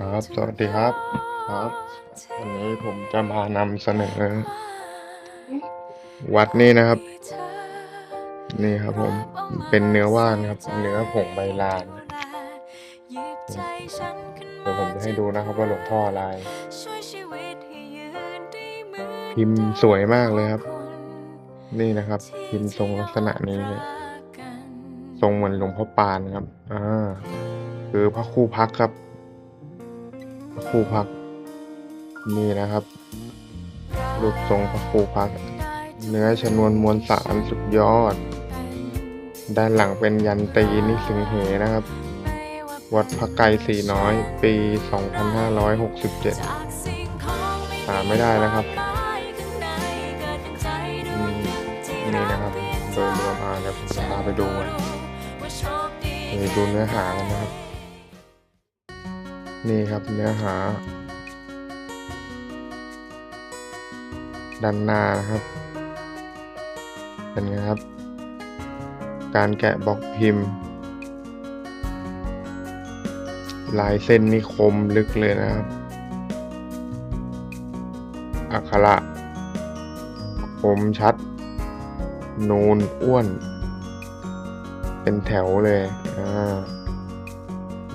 ครับ สวัสดีครับ ครับ วันนี้ผมจะมานำเสนอ วัดนี้นะครับ นี่ครับผม เป็นเนื้อว่านครับ เนื้อผงใบลาน เดี๋ยวผมจะให้ดูนะครับว่าหลวงพ่ออะไร พิมพ์สวยมากเลยครับ นี่นะครับ พิมพ์ทรงลักษณะนี้เลยทรงเหมือนหลวงพ่อปานครับ อ่า คือพระคู่พักครับพระคู่พักนี่นะครับ รูปทรงพระคู่พัก เนื้อชนวนมวลสารสุดยอด ด้านหลังเป็นยันตีนิสิงเหนะครับ วัดพระไกรสีน้อย ปี 2567 หาไม่ได้นะครับนี่นะครับโดยรวมมาเดี๋ยวผมจะพาไปดูกันไปดูเนื้อหากันนะครับ นี่ครับเนื้อหา ด้านหน้านะครับ เป็นไงครับ การแกะบล็อกพิมพ์ ลายเส้นนี่คมลึกเลยนะครับ อักขระคมชัด นูนอ้วน เป็นแถวเลย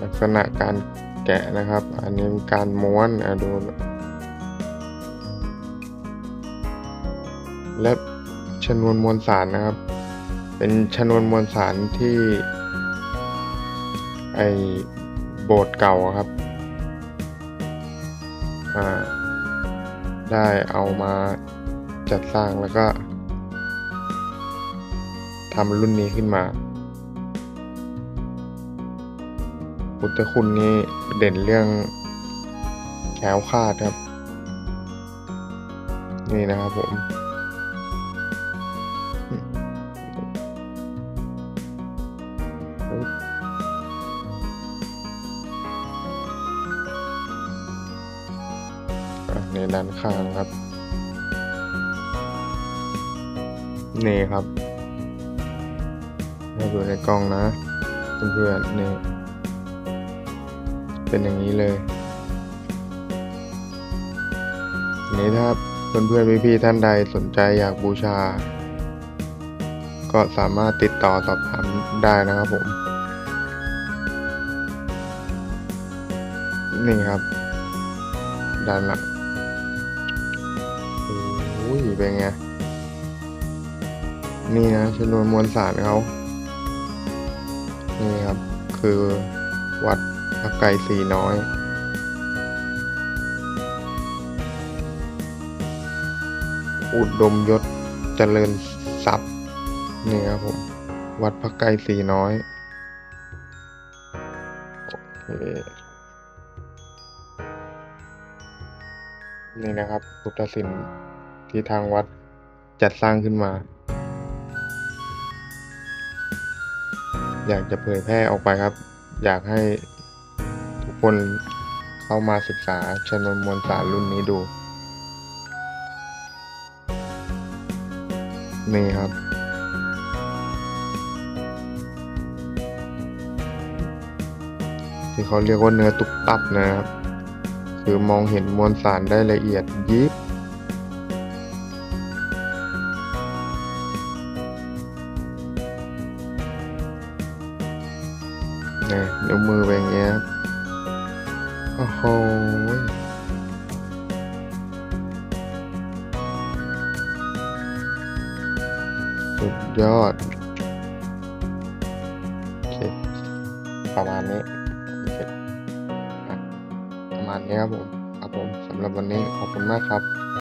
ลักษณะการ แกะนะครับ อันนี้การม้วนอะดูและชนวนมวลสารนะครับ เป็นชนวนมวลสารที่ไอโบสถ์เก่าครับได้เอามาจัดสร้างแล้วก็ทำรุ่นนี้ขึ้นมา พุทธคุณนี้เด่นเรื่องแคล้วคาดครับ นี่นะครับผม ในด้านข้างครับ นี่ครับให้ดูในกล้องนะ เพื่อนๆนี่ เป็นอย่างนี้เลยนี้ถ้าเพื่อนๆพี่ๆท่านใดสนใจอยากบูชา ก็สามารถติดต่อสอบถามได้นะครับผม นี่ครับด้านหลังโอ้ยเป็นไง นี่นะชนวนมวลสารเขานี่ครับ คือ วัดพระไกรสีน้อย อุดมยศเจริญทรัพย์นี่ครับผม วัดพระไกรสีน้อย โอเค นี่นะครับ พุทธศิลป์ที่ทางวัดจัดสร้างขึ้นมา อยากจะเผยแพร่ออกไปครับ อยากให้ทุกคนเข้ามาศึกษาชนวนมวลสารรุ่นนี้ดู นี่ครับ ที่เขาเรียกว่าเนื้อตุกตับนะครับ คือมองเห็นมวลสารได้ละเอียดยิบ เนี่ยวมือเป็นอย่างเงี้ยครับโอ้โหสุดยอด โอเค ประมาณนี้โอเคประมาณนี้ครับผม ครับผมสำหรับวันนี้ขอบคุณมากครับ